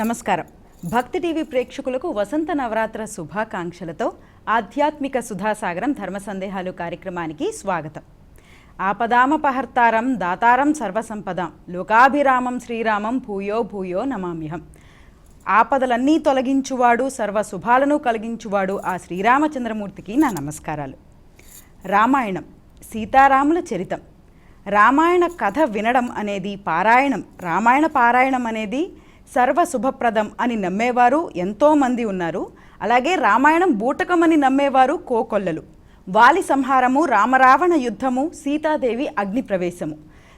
నమస్కారం. భక్తి టీవీ ప్రేక్షకులకు వసంత నవరాత్ర శుభాకాంక్షలతో ఆధ్యాత్మిక సుధాసాగరం ధర్మ సందేహాలు కార్యక్రమానికి స్వాగతం. ఆపదామపహర్తారం దాతారం సర్వసంపదాం లోకాభిరామం శ్రీరామం భూయో భూయో నమామ్యహం. ఆపదలన్నీ తొలగించువాడు సర్వ శుభాలను కలిగించువాడు ఆ శ్రీరామచంద్రమూర్తికి నా నమస్కారాలు. రామాయణం సీతారాముల చరితం. రామాయణ కథ వినడం అనేది పారాయణం రామాయణ పారాయణం అనేది సర్వ శుభప్రదం అని నమ్మేవారు ఎంతోమంది ఉన్నారు. అలాగే రామాయణం బూటకం అని నమ్మేవారు కోకొల్లలు. వాలి సంహారము రామరావణ యుద్ధము సీతాదేవి అగ్ని ప్రవేశము.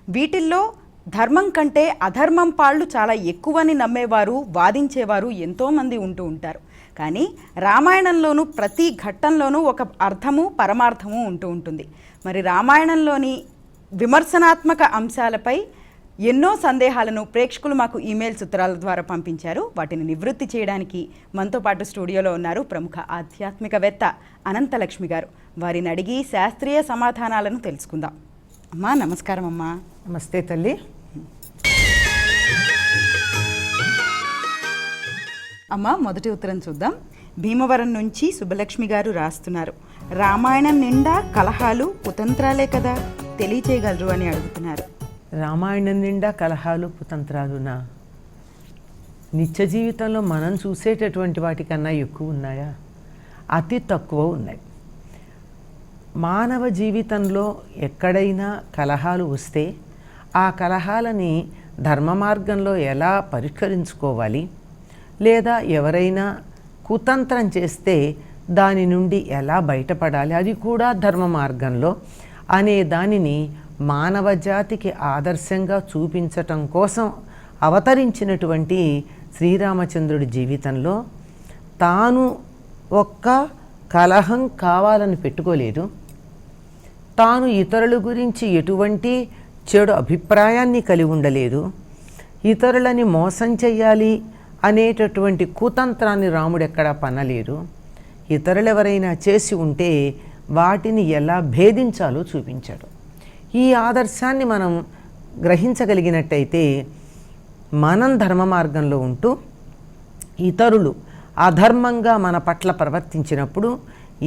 వీటిల్లో ధర్మం కంటే అధర్మం పాళ్ళు చాలా ఎక్కువని నమ్మేవారు వాదించేవారు ఎంతోమంది ఉంటూ ఉంటారు. కానీ రామాయణంలోనూ ప్రతి ఘట్టంలోనూ ఒక అర్థము పరమార్థము ఉంటూ ఉంటుంది. మరి రామాయణంలోని విమర్శనాత్మక అంశాలపై ఎన్నో సందేహాలను ప్రేక్షకులు మాకు ఈమెయిల్ ఉత్తరాల ద్వారా పంపించారు. వాటిని నివృత్తి చేయడానికి మనతో పాటు స్టూడియోలో ఉన్నారు ప్రముఖ ఆధ్యాత్మికవేత్త అనంతలక్ష్మి గారు. వారిని అడిగి శాస్త్రీయ సమాధానాలను తెలుసుకుందాం. అమ్మా నమస్కారం అమ్మా. నమస్తే తల్లి. అమ్మ మొదటి ఉత్తరం చూద్దాం. భీమవరం నుంచి సుబ్బలక్ష్మి గారు రాస్తున్నారు. రామాయణం నిండా కలహాలు కుతంత్రాలే కదా తెలియచేయగలరు అని అడుగుతున్నారు. రామాయణం నిండా కలహాలు కుతంత్రాలునా నిత్య జీవితంలో మనం చూసేటటువంటి వాటికన్నా ఎక్కువ ఉన్నాయా? అతి తక్కువ ఉన్నాయి. మానవ జీవితంలో ఎక్కడైనా కలహాలు వస్తే ఆ కలహాలని ధర్మ మార్గంలో ఎలా పరిష్కరించుకోవాలి? లేదా ఎవరైనా కుతంత్రం చేస్తే దాని నుండి ఎలా బయటపడాలి? అది కూడా ధర్మ మార్గంలో అనే దానిని మానవ జాతికి ఆదర్శంగా చూపించటం కోసం అవతరించినటువంటి శ్రీరామచంద్రుడి జీవితంలో తాను ఒక్క కలహం కావాలని పెట్టుకోలేదు. తాను ఇతరుల గురించి ఎటువంటి చెడు అభిప్రాయాన్ని కలిగి ఉండలేదు. ఇతరులని మోసం చెయ్యాలి అనేటటువంటి కుతంత్రాన్ని రాముడు ఎక్కడా పనలేదు. ఇతరులు ఎవరైనా చేసి ఉంటే వాటిని ఎలా భేదించాలో చూపించాడు. ఈ ఆదర్శాన్ని మనం గ్రహించగలిగినట్టయితే మనం ధర్మ మార్గంలో ఉంటూ ఇతరులు అధర్మంగా మన పట్ల ప్రవర్తించినప్పుడు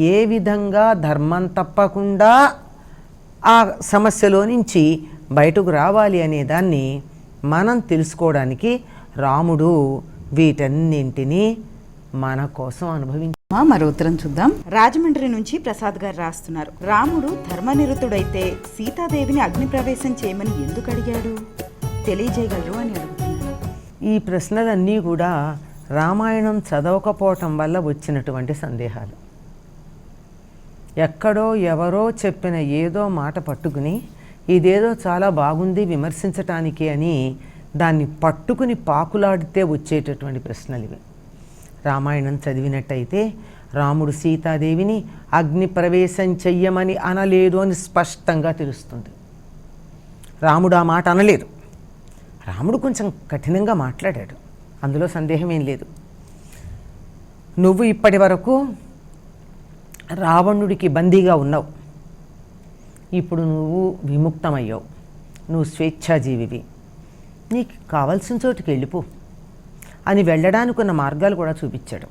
ఏ విధంగా ధర్మం తప్పకుండా ఆ సమస్యలో నుంచి బయటకు రావాలి అనేదాన్ని మనం తెలుసుకోవడానికి రాముడు వీటన్నింటినీ మన కోసం అనుభవించి మరో ఉత్తరం చూద్దాం. రాజమండ్రి నుంచి ప్రసాద్ గారు రాస్తున్నారు. రాముడు ధర్మనిరతుడైతే సీతాదేవిని అగ్ని ప్రవేశం చేయమని ఎందుకు అడిగాడు? తెలియజేయగలరు అని అడుగుతున్నారు. ఈ ప్రశ్నలన్నీ కూడా రామాయణం చదవకపోవటం వల్ల వచ్చినటువంటి సందేహాలు. ఎక్కడో ఎవరో చెప్పిన ఏదో మాట పట్టుకుని ఇదేదో చాలా బాగుంది విమర్శించటానికి అని దాన్ని పట్టుకుని పాకులాడితే వచ్చేటటువంటి ప్రశ్నలు ఇవి. రామాయణం చదివినట్టయితే రాముడు సీతాదేవిని అగ్ని ప్రవేశం చెయ్యమని అనలేదు అని స్పష్టంగా తెలుస్తుంది. రాముడు ఆ మాట అనలేదు. రాముడు కొంచెం కఠినంగా మాట్లాడాడు. అందులో సందేహం ఏం లేదు. నువ్వు ఇప్పటి వరకు రావణుడికి బందీగా ఉన్నావు. ఇప్పుడు నువ్వు విముక్తమయ్యావు. నువ్వు స్వేచ్ఛాజీవివి. నీకు కావలసిన చోటుకి వెళ్ళిపో. అని వెళ్ళడానికి ఉన్న మార్గాలు కూడా చూపించాడు.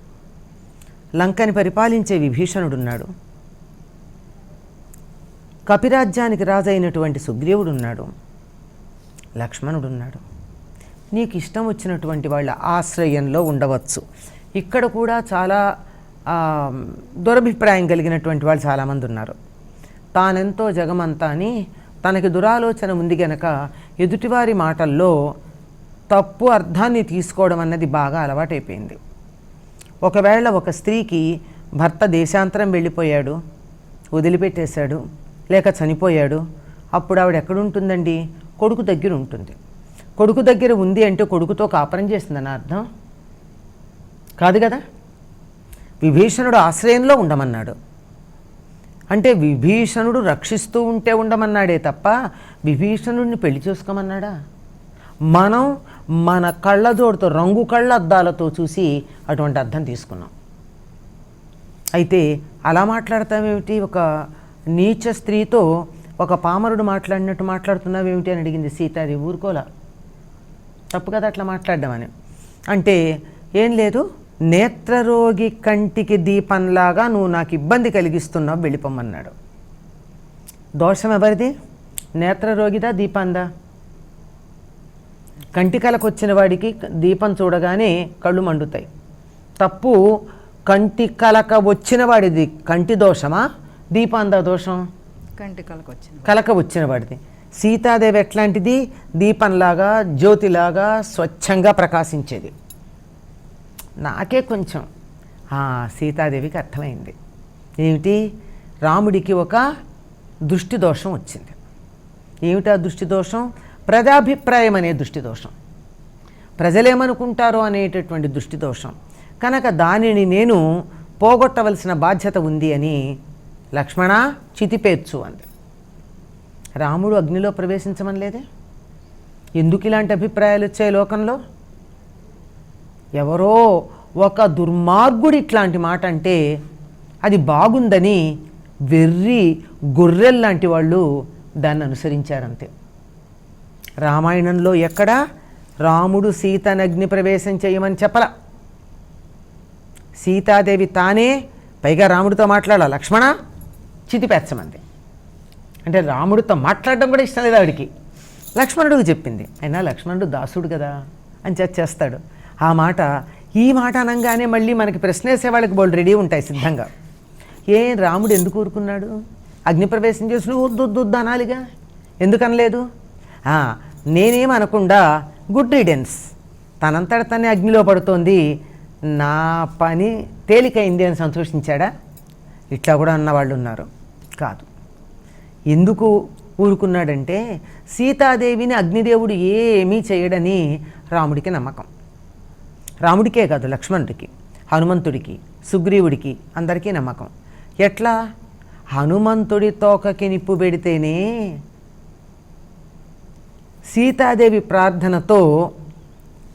లంకని పరిపాలించే విభీషణుడున్నాడు. కపిరాజ్యానికి రాజైనటువంటి సుగ్రీవుడున్నాడు. లక్ష్మణుడున్నాడు. నీకు ఇష్టం వచ్చినటువంటి వాళ్ళ ఆశ్రయంలో ఉండవచ్చు. ఇక్కడ కూడా చాలా దురభిప్రాయం కలిగినటువంటి వాళ్ళు చాలామంది ఉన్నారు తానెంతో జగమంతా అని తనకి దురాలోచన ఉంది గనక ఎదుటివారి మాటల్లో తప్పు అర్థాన్ని తీసుకోవడం అన్నది బాగా అలవాటైపోయింది. ఒకవేళ ఒక స్త్రీకి భర్త దేశాంతరం వెళ్ళిపోయాడు వదిలిపెట్టేశాడు లేక చనిపోయాడు అప్పుడు ఆవిడ ఎక్కడుంటుందండి? కొడుకు దగ్గర ఉంటుంది. కొడుకు దగ్గర ఉంది అంటే కొడుకుతో కాపురం చేసిందని అర్థం? కాదు కదా? విభీషణుడు ఆశ్రయంలో ఉండమన్నాడు. అంటే విభీషణుడు రక్షిస్తూ ఉంటే ఉండమన్నాడే తప్ప విభీషణుడిని పెళ్ళి చేసుకోమన్నాడా? మనం మన కళ్ళజోడుతో రంగు కళ్ళ అద్దాలతో చూసి అటువంటి అర్థం తీసుకున్నాం. అయితే అలా మాట్లాడతామేమిటి ఒక నీచ స్త్రీతో ఒక పామరుడు మాట్లాడినట్టు మాట్లాడుతున్నావేమిటి అని అడిగింది సీతాది ఊరుకోలా. తప్పు కదా అట్లా మాట్లాడడం అని. అంటే ఏం లేదు నేత్రరోగి కంటికి దీపంలాగా నువ్వు నాకు ఇబ్బంది కలిగిస్తున్నావు వెళ్ళిపోమన్నాడు దోషం ఎవరిది? నేత్రరోగిదా దీపందా? కంటి కలకు వచ్చిన వాడికి దీపం చూడగానే కళ్ళు మండుతాయి. తప్పు కంటి కలక వచ్చిన వాడిది కంటి దోషమా? దీపాందా దోషం? కంటి కలకు వచ్చింది కలక వచ్చిన వాడిది. సీతాదేవి ఎట్లాంటిది? దీపంలాగా జ్యోతిలాగా స్వచ్ఛంగా ప్రకాశించేది. నాకే కొంచెం సీతాదేవికి అర్థమైంది. ఏమిటి? రాముడికి ఒక దృష్టి దోషం వచ్చింది. ఏమిటా దృష్టి దోషం? ప్రజాభిప్రాయం అనే దృష్టి దోషం ప్రజలేమనుకుంటారో అనేటటువంటి దృష్టి దోషం కనుక దానిని నేను పోగొట్టవలసిన బాధ్యత ఉంది అని లక్ష్మణ చితిపేర్చు అంది. రాముడు అగ్నిలో ప్రవేశించమని లేదే? ఎందుకు ఇలాంటి అభిప్రాయాలు వచ్చాయి లోకంలో? ఎవరో ఒక దుర్మార్గుడు ఇట్లాంటి మాట అంటే అది బాగుందని వెర్రి గొర్రెల్లాంటి వాళ్ళు దాన్ని అనుసరించారంతే. రామాయణంలో ఎక్కడ? రాముడు సీతను అగ్ని ప్రవేశం చేయమని చెప్పల. సీతాదేవి తానే పైగా రాముడితో మాట్లాడాల? లక్ష్మణ? చితిపెచ్చమంది అంటే రాముడితో మాట్లాడడం కూడా ఇష్టం లేదు ఆవిడికి. లక్ష్మణుడికి చెప్పింది. అయినా లక్ష్మణుడు దాసుడు కదా అని చేస్తాడు ఆ మాట ఈ మాట అనగానే మళ్ళీ మనకి ప్రశ్న వేసే వాళ్ళకి బోల్డ్ రెడీ ఉంటాయి సిద్ధంగా. ఏ రాముడు ఎందుకు ఊరుకున్నాడు? అగ్నిప్రవేశం చేసిన వద్దు వద్దు అనాలిగా. ఎందుకు నేనేమనకుండా గుడ్ రిడెన్స్ తనంతట తనే అగ్నిలో పడుతోంది. నా పని తేలికైంది అని సంతోషించాడా? ఇట్లా కూడా అన్నవాళ్ళు ఉన్నారు కాదు. ఎందుకు ఊరుకున్నాడంటే సీతాదేవిని అగ్నిదేవుడు ఏమీ చేయడని రాముడికి నమ్మకం. రాముడికే కాదు లక్ష్మణుడికి హనుమంతుడికి సుగ్రీవుడికి అందరికీ నమ్మకం. ఎట్లా? హనుమంతుడి తోకకి నిప్పు పెడితేనే సీతాదేవి ప్రార్థనతో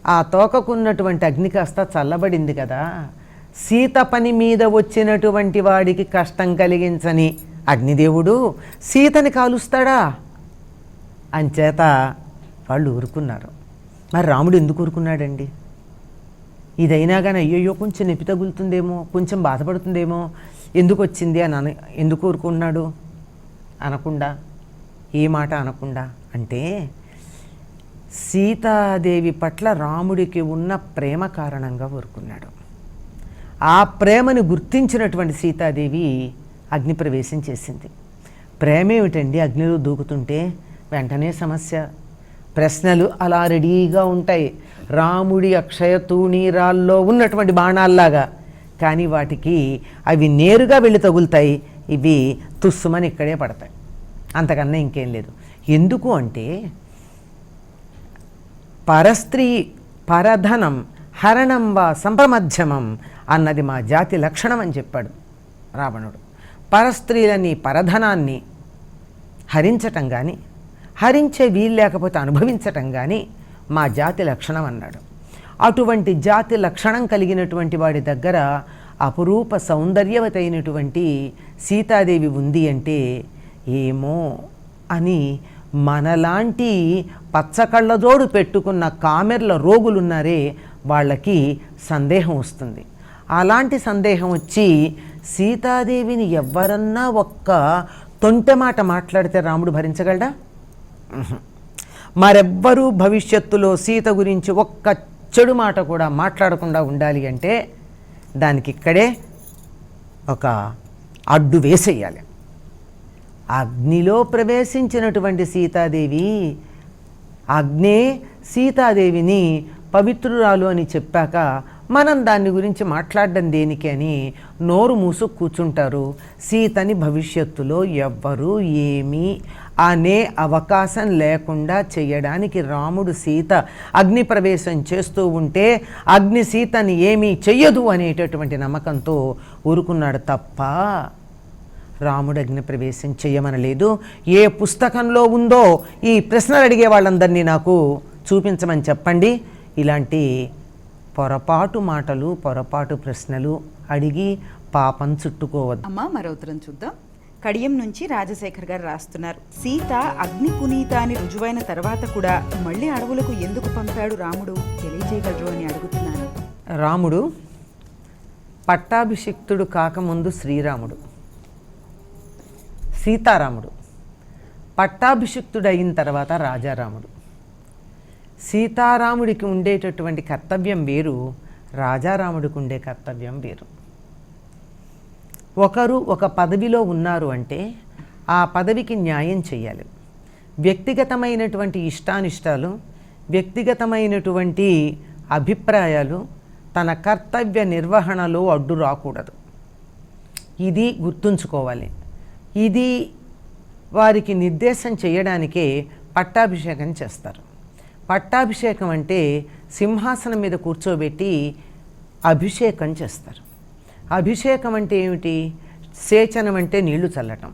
ఆ తోకకున్నటువంటి అగ్ని కాస్త చల్లబడింది కదా. సీత పని మీద వచ్చినటువంటి వాడికి కష్టం కలిగించని అగ్నిదేవుడు సీతని కాలుస్తాడా? అంచేత వాళ్ళు ఊరుకున్నారు. మరి రాముడు ఎందుకు ఊరుకున్నాడండి? ఇదైనా కానీ అయ్యయ్యో కొంచెం నొప్పి తగులుతుందేమో కొంచెం బాధపడుతుందేమో ఎందుకు వచ్చింది అని అన ఎందుకు ఊరుకున్నాడు? అనకుండా ఏ మాట అనకుండా అంటే సీతాదేవి పట్ల రాముడికి ఉన్న ప్రేమ కారణంగా ఊరుకున్నాడు. ఆ ప్రేమని గుర్తించినటువంటి సీతాదేవి అగ్నిప్రవేశం చేసింది. ప్రేమ ఏమిటండి అగ్నిలో దూకుతుంటే వెంటనే సమస్య. ప్రశ్నలు అలా రెడీగా ఉంటాయి. రాముడి అక్షయ తూణీరాల్లో ఉన్నటువంటి బాణాల్లాగా. కానీ వాటికి అవి నేరుగా వెళ్ళి తగులుతాయి. ఇవి తుస్సుమని ఇక్కడే పడతాయి. అంతకన్నా ఇంకేం లేదు. ఎందుకు అంటే పరస్త్రీ పరధనం హరణం వా సంప్రమధ్యమం అన్నది మా జాతి లక్షణం అని చెప్పాడు రావణుడు. పరస్త్రీలని పరధనాన్ని హరించటం కానీ హరించే వీలు లేకపోతే అనుభవించటం కానీ మా జాతి లక్షణం అన్నాడు. అటువంటి జాతి లక్షణం కలిగినటువంటి వాడి దగ్గర అపురూప సౌందర్యవతైనటువంటి సీతాదేవి ఉంది అంటే ఏమో అని మనలాంటి పచ్చకళ్ళజోడు పెట్టుకున్న కామెర్ల రోగులున్నారే వాళ్ళకి సందేహం వస్తుంది. అలాంటి సందేహం వచ్చి సీతాదేవిని ఎవరన్నా ఒక్క తొంటె మాట మాట్లాడితే రాముడు భరించగలడా? మరెవ్వరూ భవిష్యత్తులో సీత గురించి ఒక్క చెడు మాట కూడా మాట్లాడకుండా ఉండాలి అంటే దానికి ఇక్కడే ఒక అడ్డు వేసేయాలి. అగ్నిలో ప్రవేశించినటువంటి సీతాదేవి అగ్నే సీతాదేవిని పవిత్రురాలు అని చెప్పాక మనం దాని గురించి మాట్లాడడం దేనికి అని నోరు మూసు కూర్చుంటారు. సీతని భవిష్యత్తులో ఎవ్వరూ ఏమీ అనే అవకాశం లేకుండా చేయడానికి రాముడు సీత అగ్ని ప్రవేశం చేస్తూ ఉంటే అగ్ని సీతని ఏమీ చెయ్యదు అనేటటువంటి నమ్మకంతో ఊరుకున్నాడు తప్ప రాముడు అగ్ని ప్రవేశం చేయమనలేదు. ఏ పుస్తకంలో ఉందో ఈ ప్రశ్నలు అడిగే వాళ్ళందరినీ నాకు చూపించమని చెప్పండి. ఇలాంటి పొరపాటు మాటలు పొరపాటు ప్రశ్నలు అడిగి పాపం చుట్టుకోవద్దు. అమ్మ మరో ఉత్తరం చూద్దాం. కడియం నుంచి రాజశేఖర్ గారు రాస్తున్నారు. సీత అగ్ని పునీత అని రుజువైన తర్వాత కూడా మళ్ళీ అడవులకు ఎందుకు పంపాడు రాముడు? తెలియజేయగలరు అని అడుగుతున్నాను. రాముడు పట్టాభిషిక్తుడు కాకముందు శ్రీరాముడు. సీతారాముడు. పట్టాభిషిక్తుడు అయిన తర్వాత రాజారాముడు. సీతారాముడికి ఉండేటటువంటి కర్తవ్యం వేరు రాజారాముడికి ఉండే కర్తవ్యం వేరు. ఒకరు ఒక పదవిలో ఉన్నారు అంటే ఆ పదవికి న్యాయం చేయాలి వ్యక్తిగతమైనటువంటి ఇష్టానిష్టాలు వ్యక్తిగతమైనటువంటి అభిప్రాయాలు తన కర్తవ్య నిర్వహణలో అడ్డు రాకూడదు ఇది గుర్తుంచుకోవాలి. ఇది వారికి నిర్దేశం చేయడానికే పట్టాభిషేకం చేస్తారు. పట్టాభిషేకం అంటే సింహాసనం మీద కూర్చోబెట్టి అభిషేకం చేస్తారు. అభిషేకం అంటే ఏమిటి? సేచనం అంటే నీళ్ళు చల్లటం.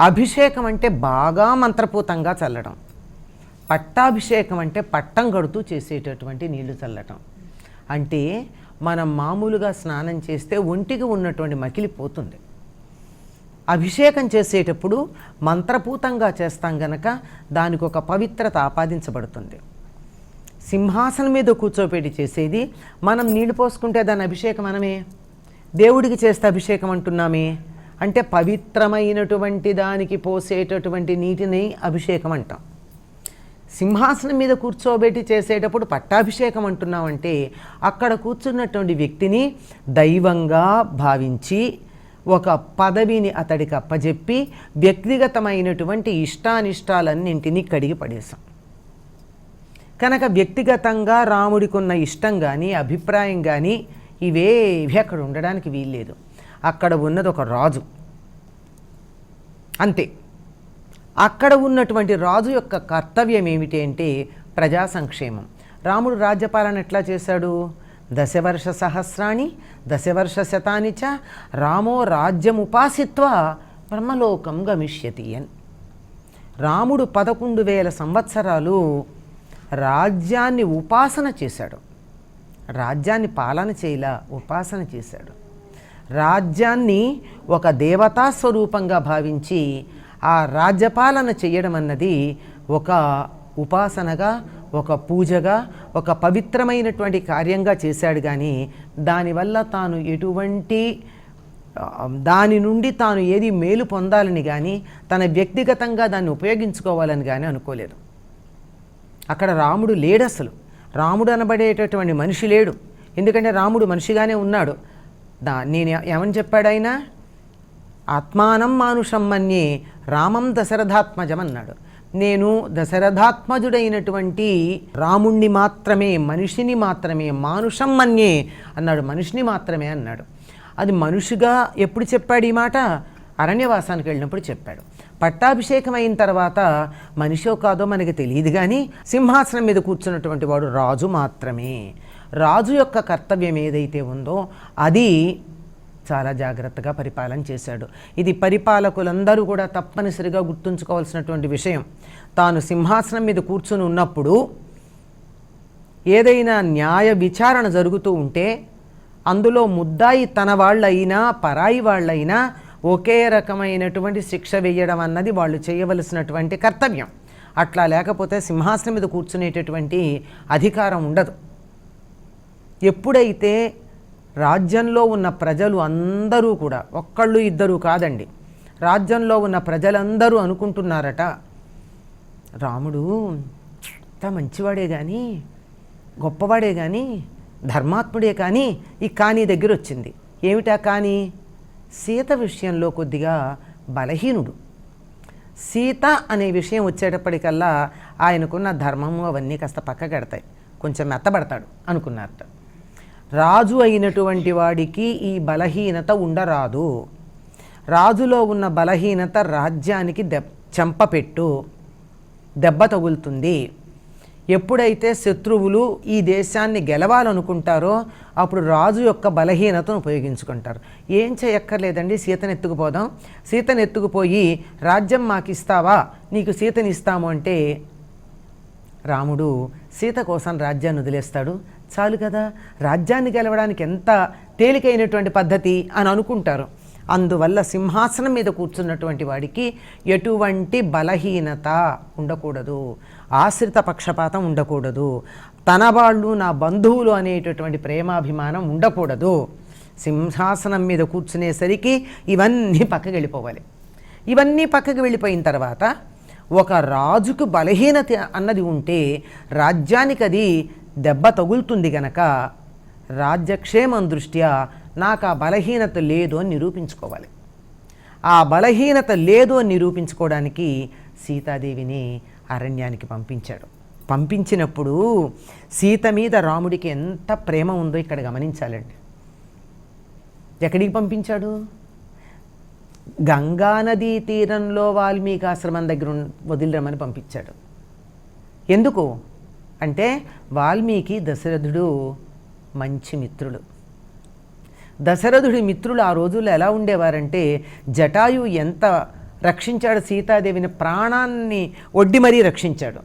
అభిషేకం అంటే బాగా మంత్రపూతంగా చల్లడం పట్టాభిషేకం అంటే పట్టం కడుతూ చేసేటటువంటి నీళ్ళు చల్లటం. అంటే మనం మామూలుగా స్నానం చేస్తే ఒంటికి ఉన్నటువంటి మకిలి పోతుంది. అభిషేకం చేసేటప్పుడు మంత్రపూతంగా చేస్తాం గనక దానికి ఒక పవిత్రత ఆపాదించబడుతుంది. సింహాసనం మీద కూర్చోపెట్టి చేసేది మనం నీళ్ళు పోసుకుంటే దాని అభిషేకం మనమే దేవుడికి చేస్తే అభిషేకం అంటున్నామే. అంటే పవిత్రమైనటువంటి దానికి పోసేటటువంటి నీటిని అభిషేకం అంటాం. సింహాసనం మీద కూర్చోబెట్టి చేసేటప్పుడు పట్టాభిషేకం అంటున్నామంటే అక్కడ కూర్చున్నటువంటి వ్యక్తిని దైవంగా భావించి ఒక పదవిని అతడికి అప్పజెప్పి వ్యక్తిగతమైనటువంటి ఇష్టానిష్టాలన్నింటినీ కడిగి పడేశాం. కనుక వ్యక్తిగతంగా రాముడికున్న ఇష్టం కానీ అభిప్రాయం కానీ ఇవేవి అక్కడ ఉండడానికి వీల్లేదు. అక్కడ ఉన్నది ఒక రాజు. అంతే. అక్కడ ఉన్నటువంటి రాజు యొక్క కర్తవ్యం ఏమిటి అంటే ప్రజా సంక్షేమం. రాముడు రాజ్యపాలన ఎట్లా చేశాడు? దశవర్ష సహస్రాణి దశవర్ష శతాని చ రామో రాజ్యముపాసిత్వ బ్రహ్మలోకం గమిష్యతి అని రాముడు పదకొండు వేల సంవత్సరాలు రాజ్యాన్ని ఉపాసన చేశాడు. రాజ్యాన్ని పాలన చేయలా ఉపాసన చేశాడు. రాజ్యాన్ని ఒక దేవతా స్వరూపంగా భావించి ఆ రాజ్యపాలన చేయడం అన్నది ఒక ఉపాసనగా ఒక పూజగా ఒక పవిత్రమైనటువంటి కార్యంగా చేశాడు కానీ దానివల్ల తాను ఎటువంటి దాని నుండి తాను ఏది మేలు పొందాలని కానీ తన వ్యక్తిగతంగా దాన్ని ఉపయోగించుకోవాలని కానీ అనుకోలేదు. అక్కడ రాముడు లేడు అసలు. రాముడు అనబడేటటువంటి మనిషి లేడు. ఎందుకంటే రాముడు మనిషిగానే ఉన్నాడు. దా నేను ఏమని చెప్పాడైనా ఆత్మానం మానుషం మన్యే రామం దశరథాత్మజం అన్నాడు నేను దశరథాత్మజుడైనటువంటి రాముణ్ణి మాత్రమే మనిషిని మాత్రమే మానుషం మన్యే అన్నాడు. మనిషిని మాత్రమే అన్నాడు. అది మనుషుగా ఎప్పుడు చెప్పాడు ఈ మాట? అరణ్యవాసానికి వెళ్ళినప్పుడు చెప్పాడు. పట్టాభిషేకం అయిన తర్వాత మనిషో కాదో మనకి తెలియదు కానీ సింహాసనం మీద కూర్చున్నటువంటి వాడు రాజు మాత్రమే. రాజు యొక్క కర్తవ్యం ఏదైతే ఉందో అది చాలా జాగ్రత్తగా పరిపాలన చేశాడు. ఇది పరిపాలకులందరూ కూడా తప్పనిసరిగా గుర్తుంచుకోవాల్సినటువంటి విషయం. తాను సింహాసనం మీద కూర్చుని ఉన్నప్పుడు ఏదైనా న్యాయ విచారణ జరుగుతూ ఉంటే అందులో ముద్దాయి తన వాళ్ళైనా పరాయి వాళ్ళైనా ఒకే రకమైనటువంటి శిక్ష వేయడం అన్నది వాళ్ళు చేయవలసినటువంటి కర్తవ్యం. అట్లా లేకపోతే సింహాసనం మీద కూర్చునేటటువంటి అధికారం ఉండదు. ఎప్పుడైతే రాజ్యంలో ఉన్న ప్రజలు అందరూ కూడా ఒక్కళ్ళు ఇద్దరు కాదండి రాజ్యంలో ఉన్న ప్రజలందరూ అనుకుంటున్నారట రాముడు ఇంత మంచివాడే కానీ గొప్పవాడే కానీ ధర్మాత్ముడే కానీ ఈ కానీ దగ్గర వచ్చింది ఏమిటా కానీ సీత విషయంలో కొద్దిగా బలహీనుడు. సీత అనే విషయం వచ్చేటప్పటికల్లా ఆయనకున్న ధర్మము అవన్నీ కాస్త పక్కగడతాయి కొంచెం మెత్తబడతాడు అనుకున్నారట. రాజు అయినటువంటి వాడికి ఈ బలహీనత ఉండరాదు. రాజులో ఉన్న బలహీనత రాజ్యానికి దెబ్ చెంపపెట్టు. దెబ్బ తగులుతుంది. ఎప్పుడైతే శత్రువులు ఈ దేశాన్ని గెలవాలనుకుంటారో అప్పుడు రాజు యొక్క బలహీనతను ఉపయోగించుకుంటారు. ఏం చేయక్కర్లేదండి సీతను ఎత్తుకుపోదాం సీతను ఎత్తుకుపోయి రాజ్యం మాకు ఇస్తావా నీకు సీతని ఇస్తాము అంటే రాముడు సీత కోసం రాజ్యాన్ని వదిలేస్తాడు. చాలు కదా రాజ్యాన్ని గెలవడానికి ఎంత తేలికైనటువంటి పద్ధతి అని అనుకుంటారు. అందువల్ల సింహాసనం మీద కూర్చున్నటువంటి వాడికి ఎటువంటి బలహీనత ఉండకూడదు. ఆశ్రిత పక్షపాతం ఉండకూడదు. తన వాళ్ళు నా బంధువులు అనేటటువంటి ప్రేమాభిమానం ఉండకూడదు. సింహాసనం మీద కూర్చునేసరికి ఇవన్నీ పక్కకి వెళ్ళిపోవాలి. ఇవన్నీ పక్కకి వెళ్ళిపోయిన తర్వాత ఒక రాజుకు బలహీనత అన్నది ఉంటే రాజ్యానికి అది దెబ్బ తగులుతుంది గనక రాజ్యక్షేమం దృష్ట్యా నాకు ఆ బలహీనత లేదు అని నిరూపించుకోవాలి. ఆ బలహీనత లేదు అని నిరూపించుకోవడానికి సీతాదేవిని అరణ్యానికి పంపించాడు. పంపించినప్పుడు సీత మీద రాముడికి ఎంత ప్రేమ ఉందో ఇక్కడ గమనించాలండి. ఎక్కడికి పంపించాడు? గంగానదీ తీరంలో వాల్మీకి ఆశ్రమం దగ్గర ఉన్- వదిలిరమ్మని పంపించాడు. ఎందుకు? అంటే వాల్మీకి దశరథుడు మంచి మిత్రుడు. దశరథుడి మిత్రులు ఆ రోజుల్లో ఎలా ఉండేవారంటే జటాయు ఎంత రక్షించాడు సీతాదేవిని ప్రాణాన్ని ఒడ్డి మరీ రక్షించాడు.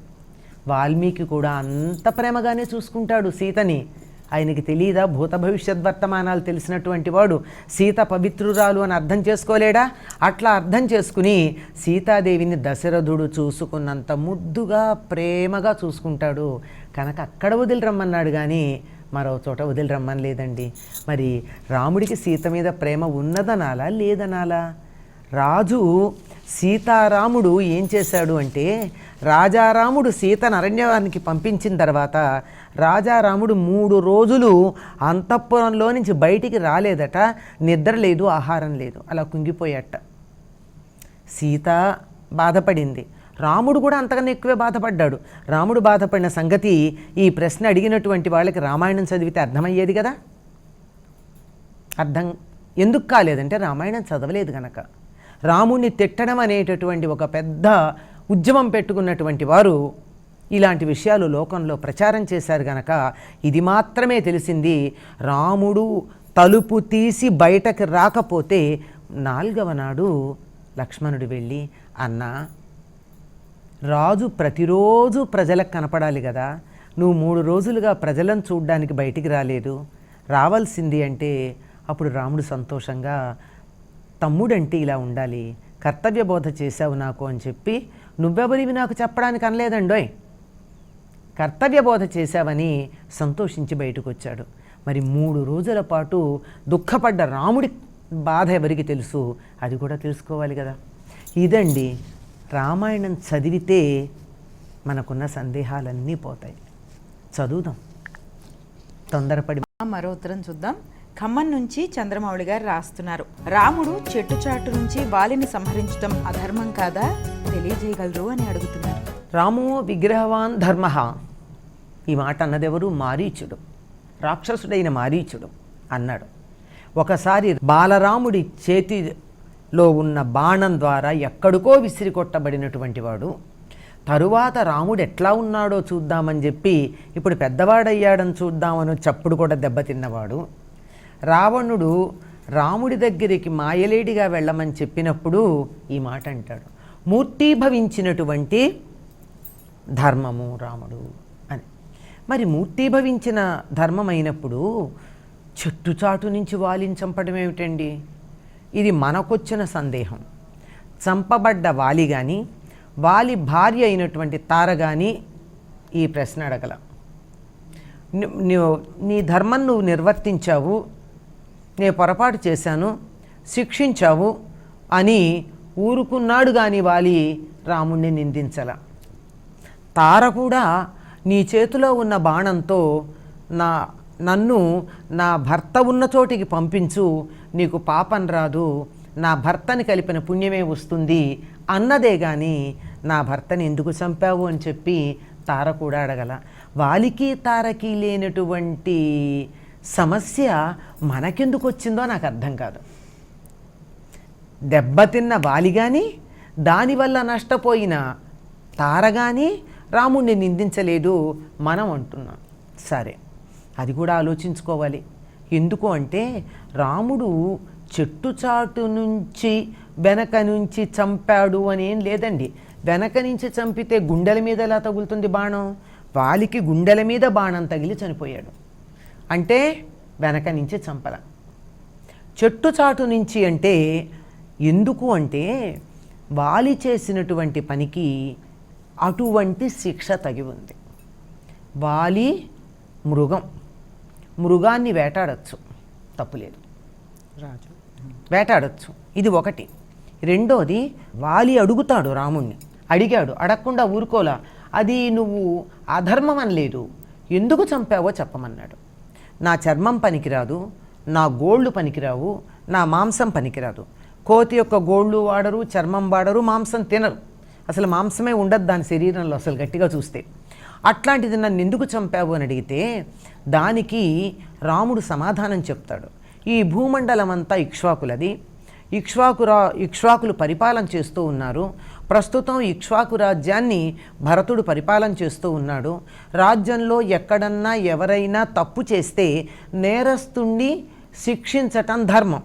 వాల్మీకి కూడా అంత ప్రేమగానే చూసుకుంటాడు సీతని. ఆయనకి తెలియదా భూత భవిష్యత్ వర్తమానాలు తెలిసినటువంటి వాడు సీత పవిత్రురాలు అని అర్థం చేసుకోలేడా? అట్లా అర్థం చేసుకుని సీతాదేవిని దశరథుడు చూసుకున్నంత ముద్దుగా ప్రేమగా చూసుకుంటాడు. కనుక అక్కడ వదిలి రమ్మన్నాడు కానీ మరో చోట వదిలి రమ్మని లేదండి మరి రాముడికి సీత మీద ప్రేమ ఉన్నదనాలా? లేదనాలా? రాజు సీతారాముడు ఏం చేశాడు అంటే రాజారాముడు సీతను అరణ్యవానికి పంపించిన తర్వాత రాజారాముడు మూడు రోజులు అంతఃపురంలో నుంచి బయటికి రాలేదట నిద్ర లేదు ఆహారం లేదు అలా కుంగిపోయాట. సీత బాధపడింది. రాముడు కూడా అంతకన్నా ఎక్కువే బాధపడ్డాడు. రాముడు బాధపడిన సంగతి ఈ ప్రశ్న అడిగినటువంటి వాళ్ళకి రామాయణం చదివితే అర్థమయ్యేది కదా? అర్థం ఎందుకు కాలేదంటే రామాయణం చదవలేదు గనక. రాముణ్ణి తిట్టడం అనేటటువంటి ఒక పెద్ద ఉద్యమం పెట్టుకున్నటువంటి వారు ఇలాంటి విషయాలు లోకంలో ప్రచారం చేశారు గనక ఇది మాత్రమే తెలిసింది. రాముడు తలుపు తీసి బయటకు రాకపోతే నాలుగవ నాడు లక్ష్మణుడు వెళ్ళి అన్నా రాజు ప్రతిరోజు ప్రజలకు కనపడాలి కదా. నువ్వు మూడు రోజులుగా ప్రజలను చూడ్డానికి బయటికి రాలేదు. రావాల్సింది అంటే అప్పుడు రాముడు సంతోషంగా తమ్ముడంటే ఇలా ఉండాలి. కర్తవ్య బోధ చేశావు నాకు అని చెప్పి నువ్వెవరివి నాకు చెప్పడానికి అనలేదండోయ్. కర్తవ్య బోధ చేశావని సంతోషించి బయటకు వచ్చాడు మరి మూడు రోజుల పాటు దుఃఖపడ్డ రాముడి బాధ ఎవరికి తెలుసు? అది కూడా తెలుసుకోవాలి కదా. ఇదండి రామాయణం చదివితే మనకున్న సందేహాలన్నీ పోతాయి. చదువుదాం. తొందరపడి మరో ఉత్తరం చూద్దాం. ఖమ్మం నుంచి చంద్రమౌళి గారు రాస్తున్నారు. రాముడు చెట్టు చాటు నుంచి వాలిని సంహరించడం అధర్మం కాదా? తెలియజేయగలరు అని అడుగుతున్నారు. రామో విగ్రహవాన్ ధర్మ. ఈ మాట అన్నదెవరు? మారీచుడు. రాక్షసుడైన మారీచుడు అన్నాడు. ఒకసారి బాలరాముడి చేతిలో ఉన్న బాణం ద్వారా ఎక్కడికో విసిరి కొట్టబడినటువంటి వాడు తరువాత రాముడు ఎట్లా ఉన్నాడో చూద్దామని చెప్పి ఇప్పుడు పెద్దవాడయ్యాడని చూద్దామని చప్పుడు కూడా దెబ్బతిన్నవాడు రావణుడు రాముడి దగ్గరికి మాయలేడిగా వెళ్ళమని చెప్పినప్పుడు ఈ మాట అంటాడు. మూర్తీభవించినటువంటి ధర్మము రాముడు. మరి మూర్తీభవించిన ధర్మం అయినప్పుడు చెట్టుచాటు నుంచి వాలిని చంపడం ఏమిటండి? ఇది మనకొచ్చిన సందేహం. చంపబడ్డ వాలి కానీ వాలి భార్య అయినటువంటి తార కానీ ఈ ప్రశ్న అడగల. నీ ధర్మం నువ్వు నిర్వర్తించావు నేను పొరపాటు చేశాను శిక్షించావు అని ఊరుకున్నాడు కానీ వాలి రాముణ్ణి నిందించల. తార కూడా నీ చేతిలో ఉన్న బాణంతో నా నన్ను నా భర్త ఉన్న చోటికి పంపించు నీకు పాపం రాదు నా భర్తని కలిపిన పుణ్యమే వస్తుంది అన్నదే కానీ నా భర్తని ఎందుకు చంపావు అని చెప్పి తార కూడా అడగల. వాలికి తారకి లేనటువంటి సమస్య మనకెందుకు వచ్చిందో నాకు అర్థం కాదు. దెబ్బతిన్న వాలి కానీ దానివల్ల నష్టపోయిన తార కానీ రాముణ్ణి నిందించలేదు మనం అంటున్నాం. సరే అది కూడా ఆలోచించుకోవాలి. ఎందుకు అంటే రాముడు చెట్టు చాటు నుంచి వెనక నుంచి చంపాడు అని ఏం లేదండి. వెనక నుంచి చంపితే గుండెల మీద ఎలా తగులుతుంది బాణం? వాలికి గుండెల మీద బాణం తగిలి చనిపోయాడు. అంటే వెనక నుంచి చంపల. చెట్టు చాటు నుంచి అంటే ఎందుకు అంటే వాలి చేసినటువంటి పనికి అటువంటి శిక్ష తగి ఉంది. వాలి మృగం. మృగాన్ని వేటాడచ్చు. తప్పులేదు. రాజు. వేటాడొచ్చు. ఇది ఒకటి. రెండోది వాలి అడుగుతాడు రాముణ్ణి. అడిగాడు అడగకుండా ఊరుకోలా? అది నువ్వు అధర్మం అనలేదు ఎందుకు చంపావో చెప్పమన్నాడు. నా చర్మం పనికిరాదు నా గోళ్ళు పనికిరావు నా మాంసం పనికిరాదు. కోతి యొక్క గోళ్ళు వాడరు చర్మం వాడరు మాంసం తినరు. అసలు మాంసమే ఉండదు దాని శరీరంలో అసలు గట్టిగా చూస్తే. అట్లాంటిది నన్ను ఎందుకు చంపావు అని అడిగితే దానికి రాముడు సమాధానం చెప్తాడు. ఈ భూమండలం అంతా ఇక్ష్వాకులది. ఇక్ష్వాకురా ఇక్ష్వాకులు పరిపాలన చేస్తూ ఉన్నారు. ప్రస్తుతం ఇక్ష్వాకు రాజ్యాన్ని భరతుడు పరిపాలన చేస్తూ ఉన్నాడు. రాజ్యంలో ఎక్కడన్నా ఎవరైనా తప్పు చేస్తే నేరస్తుణ్ణి శిక్షించటం ధర్మం.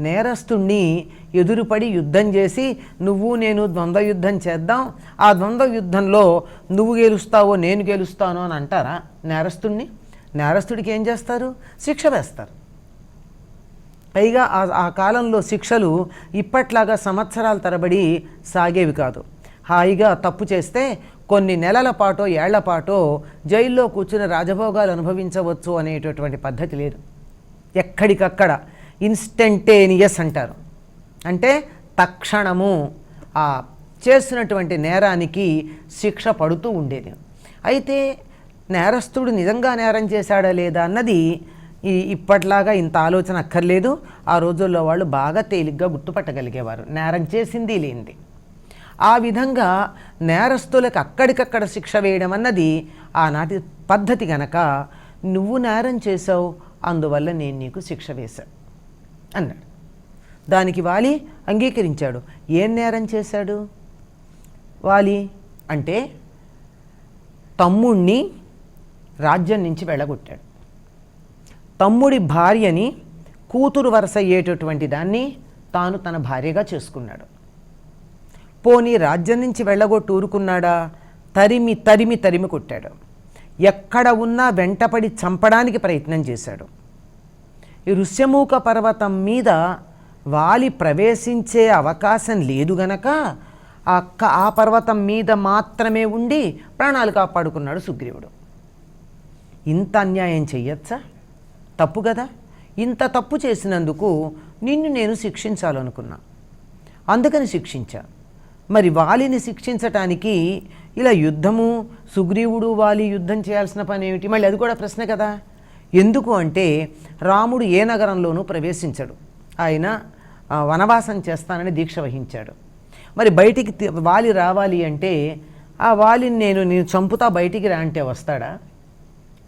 నేరస్తుణ్ణి ఎదురుపడి యుద్ధం చేసి నువ్వు నేను ద్వంద్వ యుద్ధం చేద్దాం. ఆ ద్వంద్వ యుద్ధంలో నువ్వు గెలుస్తావో నేను గెలుస్తానో అని అంటారా నేరస్తుణ్ణి? నేరస్తుడికి ఏం చేస్తారు? శిక్ష వేస్తారు. పైగా ఆ- ఆ కాలంలో శిక్షలు ఇప్పట్లాగా సంవత్సరాల తరబడి సాగేవి కాదు. హాయిగా తప్పు చేస్తే కొన్ని నెలల పాటో ఏళ్ళ పాటో జైల్లో కూర్చుని రాజభోగాలు అనుభవించవచ్చు అనేటటువంటి పద్ధతి లేదు. ఎక్కడికక్కడ ఇన్స్టంటేనియస్ అంటారు. అంటే తక్షణము ఆ చేసినటువంటి నేరానికి శిక్ష పడుతూ ఉండేది. అయితే నేరస్తుడు నిజంగా నేరం చేశాడా లేదా అన్నది ఈ ఇప్పట్లాగా ఇంత ఆలోచన అక్కర్లేదు. ఆ రోజుల్లో వాళ్ళు బాగా తేలిగ్గా గుర్తుపట్టగలిగేవారు. నేరం చేసింది లేనిది. ఆ విధంగా నేరస్తులకు అక్కడికక్కడ శిక్ష వేయడం అన్నది ఆనాటి పద్ధతి గనక నువ్వు నేరం చేసావు అందువల్ల నేను నీకు శిక్ష వేశాను అన్నాడు. దానికి వాలి అంగీకరించాడు. ఏం నేరం చేశాడు? వాలి అంటే తమ్ముణ్ణి రాజ్యం నుంచి వెళ్ళగొట్టాడు. తమ్ముడి భార్యని కూతురు వరుస అయ్యేటటువంటి దాన్ని తాను తన భార్యగా చేసుకున్నాడు. పోనీ రాజ్యం నుంచి వెళ్ళగొట్టు ఊరుకున్నాడా? తరిమి తరిమి తరిమి కొట్టాడు. ఎక్కడ ఉన్నా వెంటపడి చంపడానికి ప్రయత్నం చేశాడు. ఈ ఋష్యమూక పర్వతం మీద వాలి ప్రవేశించే అవకాశం లేదు గనక ఆ ఆ పర్వతం మీద మాత్రమే ఉండి ప్రాణాలు కాపాడుకున్నాడు సుగ్రీవుడు. ఇంత అన్యాయం చెయ్యొచ్చా? తప్పు కదా. ఇంత తప్పు చేసినందుకు నిన్ను నేను శిక్షించాలనుకున్నా. అందుకని శిక్షించా. మరి వాలిని శిక్షించటానికి ఇలా యుద్ధము సుగ్రీవుడు వాలి యుద్ధం చేయాల్సిన పని ఏమిటి మళ్ళీ అది కూడా ప్రశ్న కదా. ఎందుకు అంటే రాముడు ఏ నగరంలోనూ ప్రవేశించడు. ఆయన వనవాసం చేస్తానని దీక్ష వహించాడు. మరి బయటికి వాలి రావాలి అంటే ఆ వాలిని నేను నేను చంపుతా బయటికి రా అంటే వస్తాడా?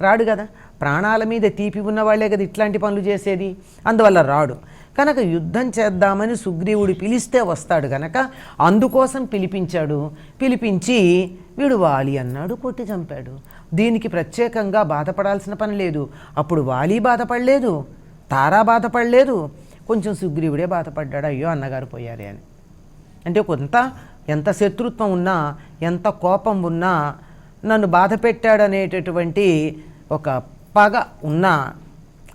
రాడు కదా. ప్రాణాల మీద తీపి ఉన్న వాళ్ళే కదా ఇట్లాంటి పనులు చేసేది. అందువల్ల రాడు. కనుక యుద్ధం చేద్దామని సుగ్రీవుడు పిలిస్తే వస్తాడు కనుక అందుకోసం పిలిపించాడు. పిలిపించి వీడు వాలి అన్నాడు కొట్టి చంపాడు. దీనికి ప్రత్యేకంగా బాధపడాల్సిన పని లేదు. అప్పుడు వాలి బాధపడలేదు తారా బాధపడలేదు. కొంచెం సుగ్రీవుడే బాధపడ్డాడు అయ్యో అన్నగారు పోయారే అని. అంటే కొంత ఎంత శత్రుత్వం ఉన్నా ఎంత కోపం ఉన్నా నన్ను బాధ పెట్టాడనేటటువంటి ఒక పగ ఉన్నా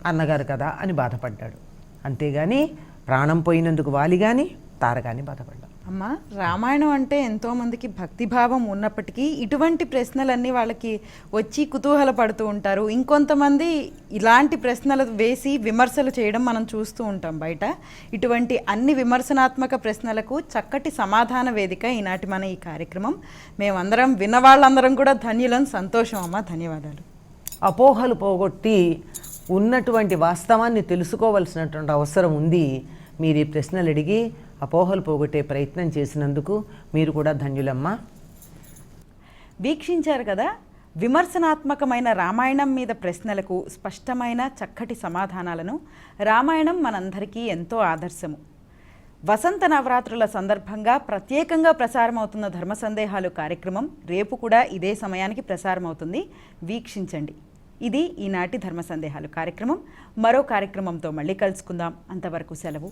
అన్నగారు కదా అని బాధపడ్డాడు. అంతేగాని ప్రాణం పోయినందుకు వాలి కానీ తార కానీ బాధపడ్డాడు. అమ్మ రామాయణం అంటే ఎంతోమందికి భక్తిభావం ఉన్నప్పటికీ ఇటువంటి ప్రశ్నలన్నీ వాళ్ళకి వచ్చి కుతూహల పడుతూ ఉంటారు. ఇంకొంతమంది ఇలాంటి ప్రశ్నలు వేసి విమర్శలు చేయడం మనం చూస్తూ ఉంటాం బయట. ఇటువంటి అన్ని విమర్శనాత్మక ప్రశ్నలకు చక్కటి సమాధాన వేదిక ఈనాటి మన ఈ కార్యక్రమం. మేమందరం విన్నవాళ్ళందరం కూడా ధన్యులను సంతోషం అమ్మ. ధన్యవాదాలు. అపోహలు పోగొట్టి ఉన్నటువంటి వాస్తవాన్ని తెలుసుకోవలసినటువంటి అవసరం ఉంది. మీరు ఈ ప్రశ్నలు అడిగి అపోహలు పోగొట్టే ప్రయత్నం చేసినందుకు మీరు కూడా ధన్యులమ్మా. వీక్షించారు కదా విమర్శనాత్మకమైన రామాయణం మీద ప్రశ్నలకు స్పష్టమైన చక్కటి సమాధానాలను రామాయణం మనందరికీ ఎంతో ఆదర్శము. వసంత నవరాత్రుల సందర్భంగా ప్రత్యేకంగా ప్రసారమవుతున్న ధర్మ సందేహాలు కార్యక్రమం రేపు కూడా ఇదే సమయానికి ప్రసారమవుతుంది. వీక్షించండి. ఇది ఈనాటి ధర్మ సందేహాలు కార్యక్రమం. మరో కార్యక్రమంతో మళ్ళీ కలుసుకుందాం. అంతవరకు సెలవు.